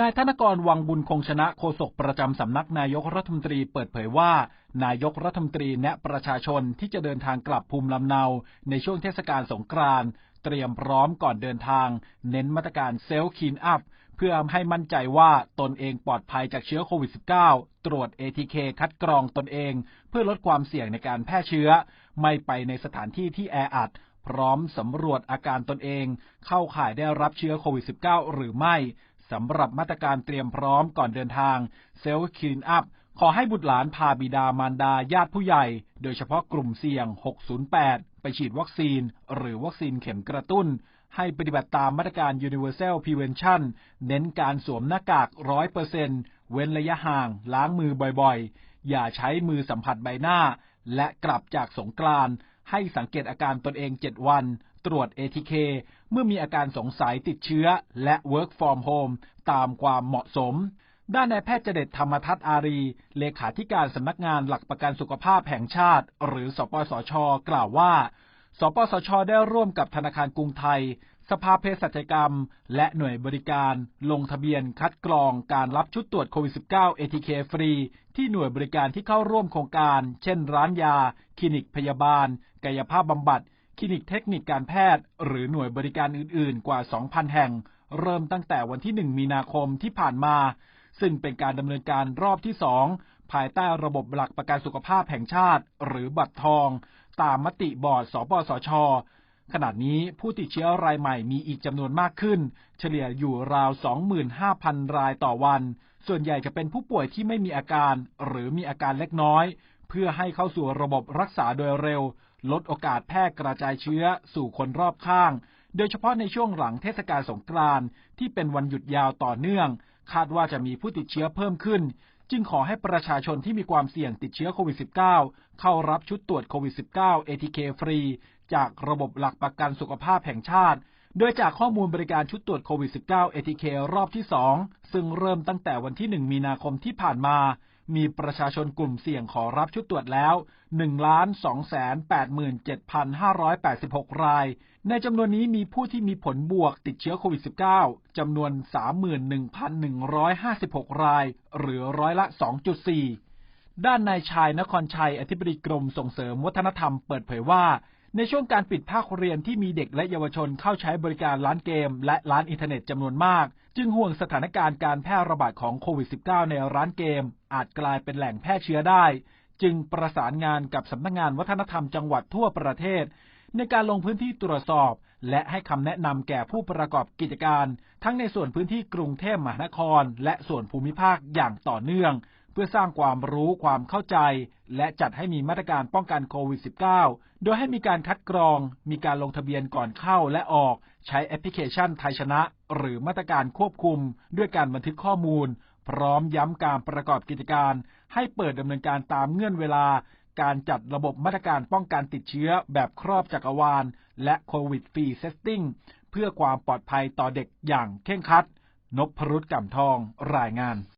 นายธนกรวังบุญคงชนะโฆษกประจำสำนักนายกรัฐมนตรีเปิดเผยว่า นายกรัฐมนตรีแนะประชาชนที่จะเดินทางกลับภูมิลำเนา ในช่วงเทศกาลสงกรานต์เตรียมพร้อมก่อนเดินทาง เน้นมาตรการเซลล์คีนอัพ เพื่อให้มั่นใจว่าตนเองปลอดภัยจากเชื้อโควิด -19 ตรวจ ATK คัดกรองตนเอง เพื่อลดความเสี่ยงในการแพร่เชื้อ ไม่ไปในสถานที่ที่แออัดพร้อมสำรวจอาการตนเอง เข้าข่ายได้รับเชื้อโควิด -19 หรือไม่ สำหรับมาตรการเตรียมพร้อมก่อนเดินทางเซลล์คีนอัพขอให้บุตรหลานพาบิดามารดาญาติผู้ใหญ่ โดยเฉพาะกลุ่มเสี่ยง 608 ไปฉีดวัคซีน หรือวัคซีนเข็มกระตุ้น ให้ปฏิบัติตามมาตรการ Universal Prevention เน้นการสวมหน้ากาก 100%เว้นระยะห่าง ล้างมือบ่อยๆ อย่าใช้มือสัมผัสใบหน้า และกลับจากสงกรานต์ ให้สังเกตอาการตนเอง7วัน ตรวจ ATK เมื่อมีอาการสงสัยติดเชื้อและ Work from Home ตามความเหมาะสม ด้านนายแพทย์เจเดตธรรมทัศอารี เลขาธิการสำนักงานหลักประกันสุขภาพแห่งชาติ หรือสปสช กล่าวว่า สปสช ได้ร่วมกับธนาคารกรุงไทย สภาเภสัชกรรม และหน่วยบริการลงทะเบียนคัดกรองการรับชุดตรวจโควิด -19 ATK ฟรี ที่หน่วยบริการที่เข้าร่วมโครงการ เช่น ร้านยา คลินิกพยาบาล กายภาพบำบัด คลินิกเทคนิคการแพทย์ หรือหน่วยบริการอื่น ๆ กว่า 2,000 แห่ง เริ่มตั้งแต่วันที่ 1 มีนาคมที่ผ่านมา ซึ่งเป็นการดำเนินการรอบที่ 2 ภายใต้ระบบหลักประกันสุขภาพแห่งชาติ หรือบัตรทอง ตามมติบอร์ด สปสช ขณะนี้ผู้ติดเชื้อรายใหม่มีอีกจำนวนมากขึ้น เฉลี่ยอยู่ราว 25,000 รายต่อวัน ส่วนใหญ่จะเป็นผู้ป่วยที่ไม่มีอาการ หรือมีอาการเล็กน้อย เพื่อให้เข้าสู่ระบบรักษาโดยเร็ว ลดโอกาสแพร่กระจายเชื้อสู่คนรอบข้าง โดยเฉพาะในช่วงหลังเทศกาลสงกรานต์ที่เป็นวันหยุดยาวต่อเนื่อง คาดว่าจะมีผู้ติดเชื้อเพิ่มขึ้น จึงขอให้ประชาชนที่มีความเสี่ยงติดเชื้อโควิด -19 เข้ารับชุดตรวจโควิด -19 ATK ฟรี จากระบบหลักประกันสุขภาพแห่งชาติ โดยจากข้อมูลบริการชุดตรวจโควิด -19 ATK รอบที่ 2 ซึ่งเริ่มตั้งแต่วันที่ 1 มีนาคมที่ผ่านมา มีประชาชนกลุ่มเสี่ยงขอรับชุดตรวจแล้ว 1,287,586 ราย ในจำนวนนี้มีผู้ที่มีผลบวกติดเชื้อโควิด -19 จำนวน 31,156 ราย หรือร้อยละ 2.4 ด้านนายชายนครชัย อธิบดีกรมส่งเสริมวัฒนธรรมเปิดเผยว่า ในช่วงการปิดภาคเรียนที่มีเด็กและเยาวชนเข้าใช้บริการร้านเกม และร้านอินเทอร์เน็ตจำนวนมาก จึงห่วงสถานการณ์การแพร่ระบาดของโควิด -19 ในร้านเกม อาจกลายเป็นแหล่งแพร่เชื้อได้ จึงประสานงานกับสำนักงงานวัฒนธรรมจังหวัดทั่วประเทศ ในการลงพื้นที่ตรวจสอบ และให้คำแนะนำแก่ผู้ประกอบกิจการ ทั้งในส่วนพื้นที่กรุงเทพมหานคร และส่วนภูมิภาคอย่างต่อเนื่อง เพื่อสร้างความรู้ความเข้าใจ และจัดให้มีมาตรการป้องกันโควิด -19 โดยให้มีการคัดกรอง มีการลงทะเบียนก่อนเข้าและออก ใช้แอปพลิเคชันไทยชนะ หรือมาตรการควบคุม ด้วยการบันทึกข้อมูล พร้อมย้ำการประกอบกิจการ ให้เปิดดำเนินการตามเงื่อนเวลา การจัดระบบมาตรการป้องกันติดเชื้อแบบครอบจักรวาล และโควิดฟรีเซตติ้งเพื่อความปลอดภัยต่อเด็กอย่างเข่งคัด นพรุษก่ำทองรายงาน